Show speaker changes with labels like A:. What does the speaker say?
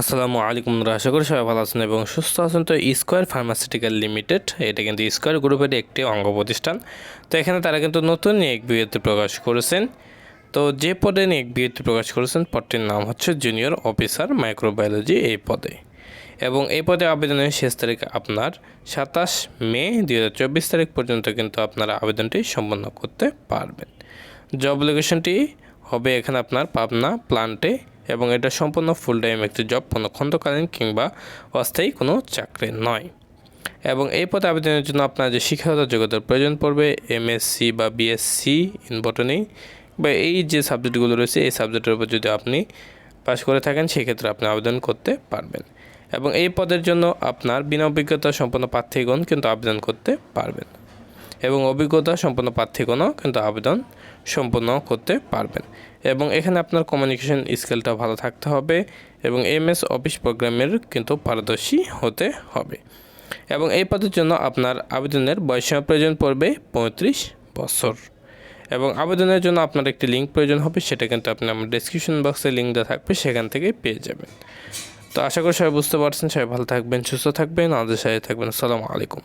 A: আসসালামু আলাইকুম আশা করি সবাই ভালো আছেন এবং সুস্থ আছেন। তো স্কোয়ার ফার্মাসিউটিক্যাল লিমিটেড এটা কিন্তু স্কোয়ার গ্রুপের একটি অঙ্গ প্রতিষ্ঠান। তো এখানে তারা কিন্তু নতুন এক বিজ্ঞপ্তি প্রকাশ করেছেন। তো যে পদে এক বিজ্ঞপ্তি প্রকাশ করেছেন, পদটির নাম হচ্ছে জুনিয়র অফিসার মাইক্রোবায়োলজি এই পদে। এবং এই পদে আবেদনের শেষ তারিখ আপনার সাতাশ মে দুই হাজার চব্বিশ তারিখ পর্যন্ত কিন্তু আপনারা আবেদনটি সম্পন্ন করতে পারবেন। জব লোকেশনটি হবে এখানে আপনার পাবনা প্লান্টে এবং এটা সম্পূর্ণ ফুল টাইম একটি জব কোনো খন্দকালীন কিংবা অস্থায়ী কোনো চাকরি নয়। এবং এই পদে আবেদনের জন্য আপনার যে শিক্ষাগত যোগ্যতার প্রয়োজন পড়বে এমএসসি বা বিএসসি ইন বটনি বা এই যে সাবজেক্টগুলো রয়েছে, এই সাবজেক্টের উপর যদি আপনি পাশ করে থাকেন, সেক্ষেত্রে আপনি আবেদন করতে পারবেন। এবং এই পদের জন্য আপনার বিনা অভিজ্ঞতা সম্পন্ন প্রার্থীগণ কিন্তু আবেদন করতে পারবেন। এবং অভিজ্ঞতা সম্পন্ন প্রার্থীগণও কিন্তু আবেদন সম্পন্ন করতে পারবেন। এবং এখানে আপনার কমিউনিকেশন স্কিলটা ভালো থাকতে হবে এবং এমএস অফিস প্রোগ্রামের কিন্তু পারদর্শী হতে হবে। এবং এই পদের জন্য আপনার আবেদনের বয়সীমা প্রয়োজন পড়বে পঁয়ত্রিশ বছর। এবং আবেদনের জন্য আপনার একটি লিঙ্ক প্রয়োজন হবে, সেটা কিন্তু আপনি আমার ডিসক্রিপশন বক্সে লিঙ্ক দেওয়া থাকবে, সেখান থেকে পেয়ে যাবেন। তো আশা করি সবাই বুঝতে পারছেন, সবাই ভালো থাকবেন, সুস্থ থাকবেন, আমাদের সাথে থাকবেন। আসসালামু আলাইকুম।